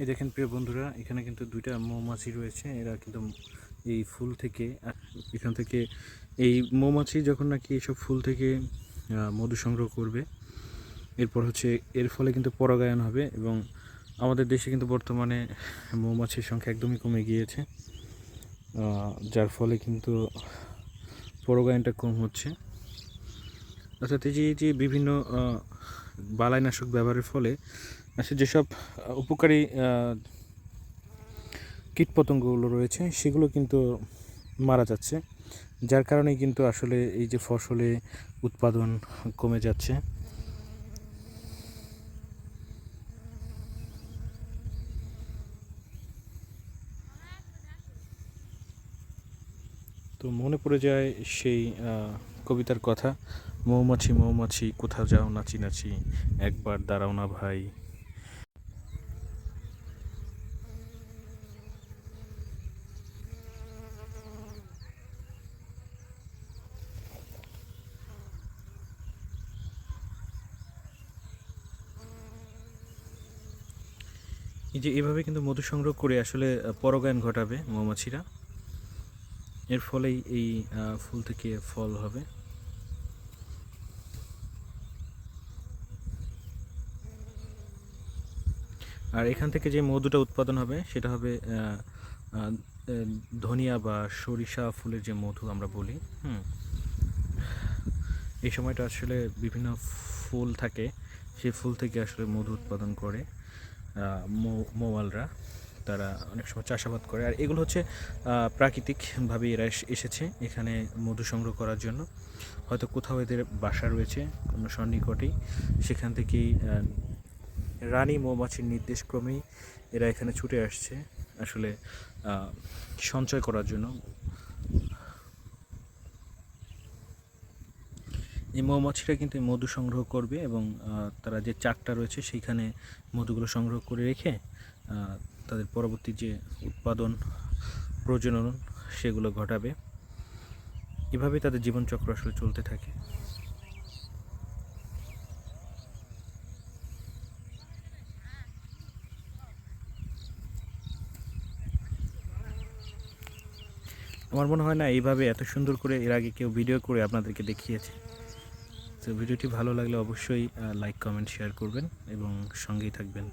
এই দেখেন প্রিয় বন্ধুরা, এখানে কিন্তু দুইটা মৌমাছি রয়েছে। এরা কিন্তু এই ফুল থেকে এখান থেকে এই মৌমাছি যখন নাকি এসব ফুল থেকে মধু সংগ্রহ করবে, এরপর হচ্ছে এর ফলে কিন্তু পরাগায়ন হবে এবং আমাদের দেশে কিন্তু বর্তমানে মৌমাছির সংখ্যা একদমই কমে গিয়েছে যার ফলে কিন্তু পরাগায়নটা কম হচ্ছে। অর্থাৎ এই যে বিভিন্ন বালাইনাশক ব্যবহারের ফলে আসলে যেসব উপকারী কীটপতঙ্গগুলো রয়েছে, সেগুলো কিন্তু মারা যাচ্ছে, যার কারণে কিন্তু আসলে এই যে ফসলে উৎপাদন কমে যাচ্ছে। তো মনে পড়ে যায় সেই কবিতার কথা, মৌমাছি মৌমাছি, কোথাও যাও নাচি নাচি একবার দাঁড়াও না ভাই। এই যে এভাবে কিন্তু মধু সংগ্রহ করে আসলে পরাগায়ন ঘটাবে মৌমাছিরা। এর ফলেই এই ফুল থেকে ফল হবে। আর এখান থেকে যে মধুটা উৎপাদন হবে, সেটা হবে ধনিয়া বা সরিষা ফুলের যে মধু আমরা বলি, হুম। এই সময়টা আসলে বিভিন্ন ফুল থাকে সেই ফুল থেকে আসলে মধু উৎপাদন করে মৌয়ালরা। তারা অনেক সময় চাষাবাদ করে। আর এগুলো হচ্ছে প্রাকৃতিকভাবে এরা এস- এসেছে এখানে মধু সংগ্রহ করার জন্য। হয়তো কোথাও এদের বাসা রয়েছে, কোনো সন্নিকটেই। সেখান থেকেই রানী মৌমাছির নির্দেশক্রমেই এরা এখানে ছুটে আসছে। আসলে সঞ্চয় করার জন্য। এই মৌমাছিরা কিন্তু মধু সংগ্রহ করবে এবং তারা যে চাকটা রয়েছে, সেইখানে মধুগুলো সংগ্রহ করে রেখে তাদের পরবর্তী যে উৎপাদন, প্রজনন সেগুলো ঘটাবে। এভাবেই তাদের জীবনচক্র আসলে চলতে থাকে। আমার মনে হয় না এইভাবে এত সুন্দর করে এর আগে কেউ ভিডিও করে আপনাদেরকে দেখিয়েছে। তো ভিডিওটি ভালো লাগলে অবশ্যই লাইক কমেন্ট শেয়ার করবেন এবং সঙ্গেই থাকবেন।